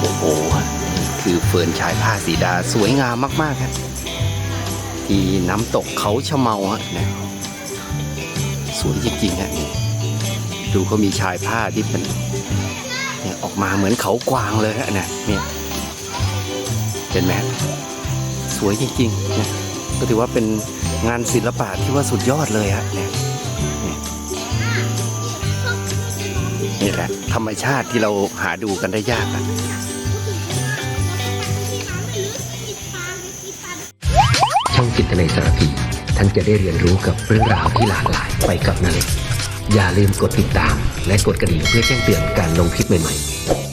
โอ้โหคือเฟิร์นชายผ้าสีดาสวยงามมากๆครับที่น้ำตกเขาชะเมาฮะนะสวยจริงๆฮะดูเขามีชายผ้าที่เป็นเนี่ยออกมาเหมือนเขากวางเลยฮะนะเนี่ยเห็นไหมสวยจริงๆนะก็ถือว่าเป็นงานศิลปะที่ว่าสุดยอดเลยฮะเนี่ย นี่แหละ ธรรมชาติที่เราหาดูกันได้ยากอะช่องจิตในสารพีท่านจะได้เรียนรู้กับเรื่องราวที่หลากหลายไปกับนาเล็กอย่าลืมกดติดตาม และกดกระดิ่งเพื่อแจ้งเตือนการลงคลิปใหม่ๆ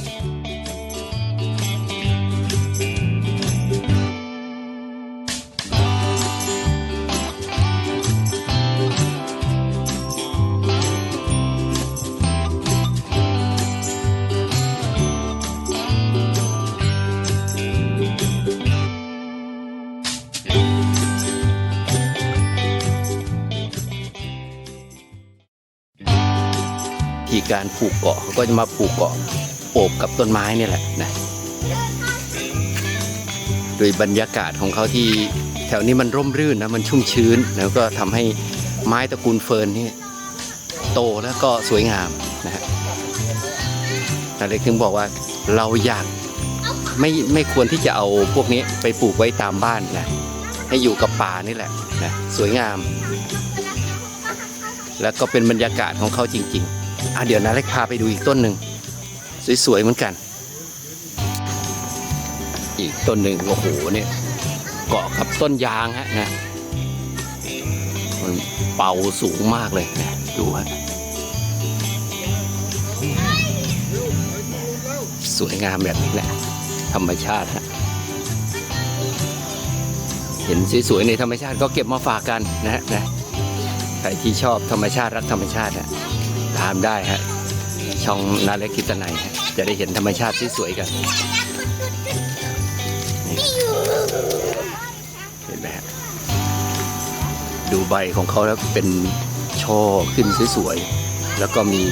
ที่การปลูกเกาะเขาก็จะมาปลูกเกาะโอบกับต้นไม้นี่แหละนะโดยบรรยากาศของเขาที่แถวนี้มันร่มรื่นนะมันชุ่มชื้น แล้วก็ทำให้ไม้ตระกูลเฟิร์นนี่โตแล้วก็สวยงามนะฮะแต่เลยถึงบอกว่าเราอยากไม่ไม่ควรที่จะเอาพวกนี้ไปปลูกไว้ตามบ้านนะให้อยู่กับป่านี่แหละนะสวยงาม แล้วก็เป็นบรรยากาศของเขาจริง ๆ อะเดี๋ยวนะเล็กพาไปดูอีกต้นหนึ่ง สวยๆเหมือนกัน อีกต้นหนึ่งโอ้โหเนี่ยเกาะกับต้นยางฮะนะมันเป่าสูงมากเลยนะดูฮะสวยงามแบบนี้แหละ ธรรมชาติฮะเห็นสวยๆในธรรมชาติก็เก็บมาฝากกันนะฮะนะใครที่ชอบธรรมชาติรักธรรมชาติอะ ตามได้ฮะช่องนาเล็กกิตนัยจะได้เห็นธรรมชาติที่สวยกันเห็นไหมฮะดูใบของเขาแล้วเป็นช่อขึ้นสวยๆแล้วก็มี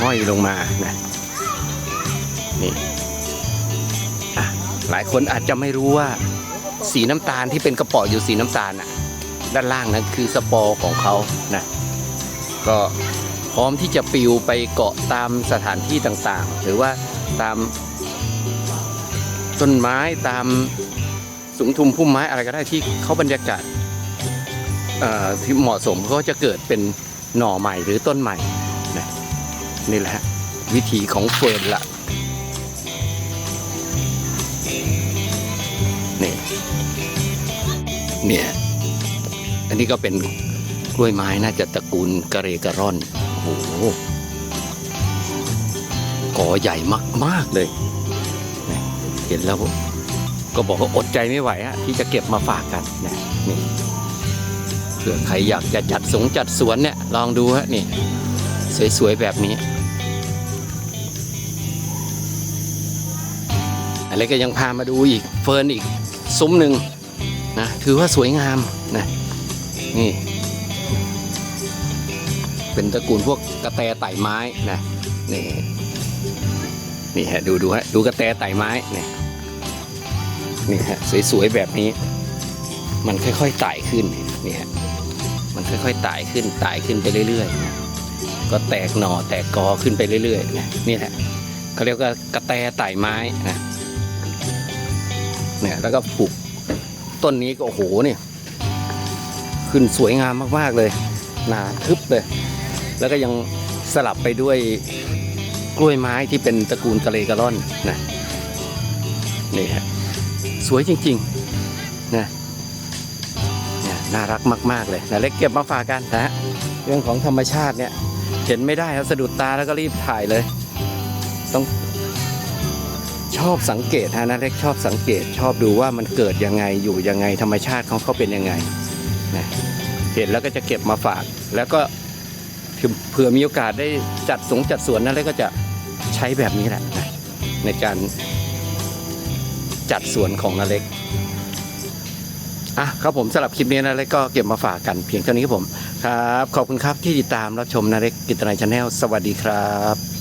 ห้อยลงมานะนี่หลายคนอาจจะไม่รู้ว่าสีน้ำตาลที่เป็นกระป๋ออยู่สีน้ำตาลอะ ด้านล่างนั้นคือสปอร์ของเขานะก็ พร้อมที่จะปลิวไปเกาะตามสถานที่ต่างๆ หรือว่าตามต้นไม้ตามสุมทุมพุ่มไม้อะไรก็ได้ที่เขาบรรยากาศที่เหมาะสมเขาก็จะเกิดเป็นหน่อใหม่หรือต้นใหม่นะนี่แหละฮะวิธีของเฟิร์นละนี่เนี่ยอันนี้ก็เป็นกล้วยไม้น่าจะตระกูลกระเรกระร่อน โอ้โหกอใหญ่มาก ๆ เลย เห็นแล้วก็บอกว่าอดใจไม่ไหวอะที่จะเก็บมาฝากกันนะนี่เผื่อใครอยากจะจัดสงจัดสวนเนี่ย ลองดูฮะนี่ สวย ๆ แบบนี้อะไรก็ยังพามาดูอีกเฟิร์นอีกซุ้มหนึ่งนะถือว่าสวยงามนะนี่ เป็นตระกูลพวกกระแตไต่ไม้นะนี่นี่ฮะดูดูฮะดูกระแตไต่ไม้นี่นี่ฮะสวยๆแบบนี้ มันค่อยๆไต่ขึ้นนี่ฮะมันค่อยๆไต่ขึ้นไต่ขึ้นไปเรื่อยๆนะก็แตกหน่อแตกกอขึ้นไปเรื่อยๆนะนี่แหละเขาเรียกว่ากระแตไต่ไม้นะเนี่ยแล้วก็ปลูกต้นนี้ก็โอ้โหเนี่ยขึ้นสวยงามมากๆเลยหนาทึบเลย แล้วก็ยังสลับไปด้วยกล้วยไม้ที่เป็นตระกูลกะเลกะล่อนนะนี่ฮะสวยจริงๆนะนี่ยน่ารักมาก ๆ เลยนะเล็กเก็บมาฝากกันนะฮะเรื่องของธรรมชาติเนี่ยเห็นไม่ได้ครับสะดุดตาแล้วก็รีบถ่ายเลย ต้องชอบสังเกตฮะนะเล็กชอบสังเกตชอบดูว่ามันเกิดยังไงอยู่ยังไงธรรมชาติของเขาเป็นยังไงนะเห็นแล้วก็จะเก็บมาฝาก แล้วก็ เผื่อมีโอกาสได้จัดสงจัดสวนนั่นเล็กก็จะใช้แบบนี้แหละนะในการจัดสวนของนาเล็กอะครับผมสำหรับคลิปนี้นาเล็กก็เก็บมาฝากกันเพียงเท่านี้ครับผมครับ ขอบคุณครับที่ติดตามรับชมนาเล็กกิตนายชาแนลสวัสดีครับ